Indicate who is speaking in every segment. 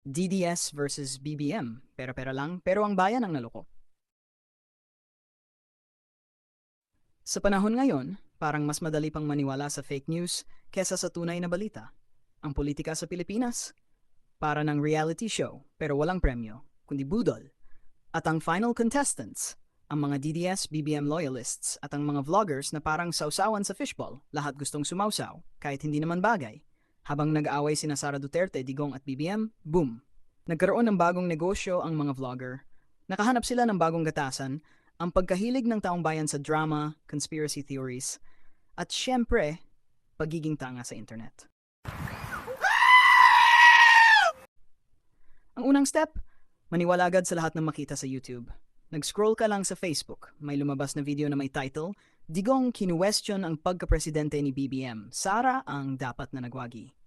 Speaker 1: DDS versus BBM. Pera-pera lang, pero ang bayan ang naloko. Sa panahon ngayon, parang mas madali pang maniwala sa fake news kesa sa tunay na balita. Ang politika sa Pilipinas, para ng reality show pero walang premyo, kundi budol. At ang final contestants, ang mga DDS, BBM loyalists at ang mga vloggers na parang sausawan sa fishball, lahat gustong sumausaw, kahit hindi naman bagay. Habang nag-aaway sina Sara Duterte, Digong at BBM, boom! Nagkaroon ng bagong negosyo ang mga vlogger. Nakahanap sila ng bagong gatasan, ang pagkahilig ng taong bayan sa drama, conspiracy theories, at syempre, pagiging tanga sa internet. Ang unang step, maniwala agad sa lahat ng makita sa YouTube. Nag-scroll ka lang sa Facebook, may lumabas na video na may title, Digong kinuwestiyon ang pagkapresidente ni BBM, Sara ang dapat na nagwagi.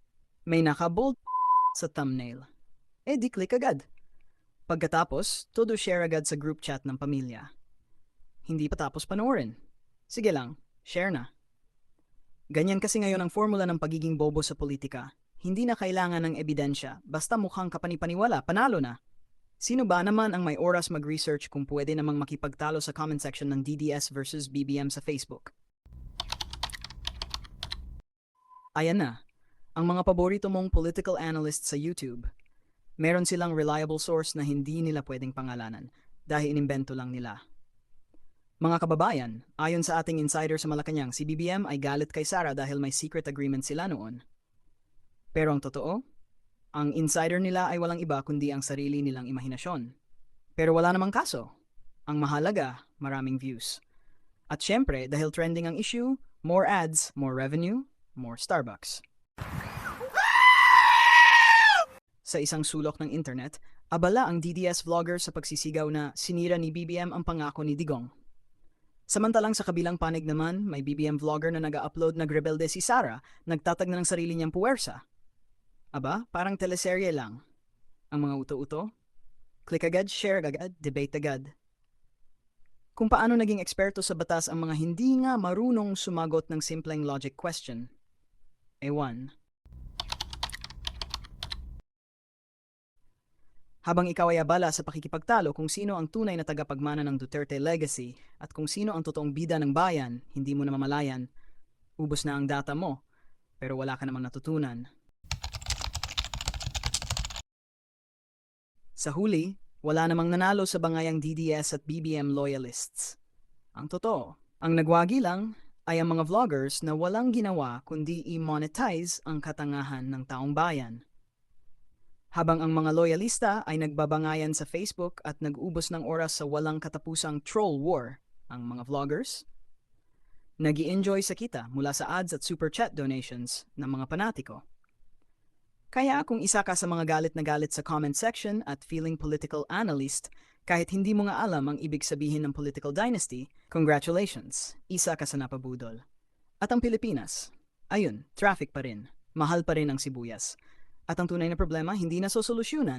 Speaker 1: May nakabold sa thumbnail. Eh di click agad. Pagkatapos, todo share agad sa group chat ng pamilya. Hindi pa tapos panoorin. Sige lang, share na. Ganyan kasi ngayon ang formula ng pagiging bobo sa politika. Hindi na kailangan ng ebidensya, basta mukhang kapanipaniwala, panalo na. Sino ba naman ang may oras mag-research kung pwede namang makipagtalo sa comment section ng DDS versus BBM sa Facebook? Ayan na, ang mga paborito mong political analysts sa YouTube. Meron silang reliable source na hindi nila pwedeng pangalanan dahil inimbento lang nila. Mga kababayan, ayon sa ating insider sa Malacanang, si BBM ay galit kay Sara dahil may secret agreement sila noon. Pero ang totoo, ang insider nila ay walang iba kundi ang sarili nilang imahinasyon. Pero wala namang kaso. Ang mahalaga, maraming views. At syempre, dahil trending ang issue, more ads, more revenue, more Starbucks. Sa isang sulok ng internet, abala ang DDS vlogger sa pagsisigaw na sinira ni BBM ang pangako ni Digong. Samantalang sa kabilang panig naman, may BBM vlogger na nag-upload nagrebelde si Sara, nagtatag na ng sarili niyang puwersa. Aba, parang teleserye lang. Ang mga uto-uto? Click agad, share agad, debate agad. Kung paano naging eksperto sa batas ang mga hindi nga marunong sumagot ng simpleng logic question. Ewan. Habang ikaw ay abala sa pakikipagtalo kung sino ang tunay na tagapagmana ng Duterte legacy at kung sino ang totoong bida ng bayan, hindi mo na mamalayan. Ubos na ang data mo, pero wala ka namang natutunan. Sa huli, wala namang nanalo sa bangayang DDS at BBM loyalists. Ang totoo, ang nagwagi lang ay ang mga vloggers na walang ginawa kundi i-monetize ang katangahan ng taong bayan. Habang ang mga loyalista ay nagbabangayan sa Facebook at nag-ubos ng oras sa walang katapusang troll war, ang mga vloggers, nag enjoy sa kita mula sa ads at super chat donations ng mga panatiko. Kaya kung isa ka sa mga galit na galit sa comment section at feeling political analyst, kahit hindi mo nga alam ang ibig sabihin ng political dynasty, congratulations, isa ka sa napabudol. At ang Pilipinas, ayun, traffic pa rin, mahal pa rin ang sibuyas. At ang tunay na problema hindi na sosolusyonan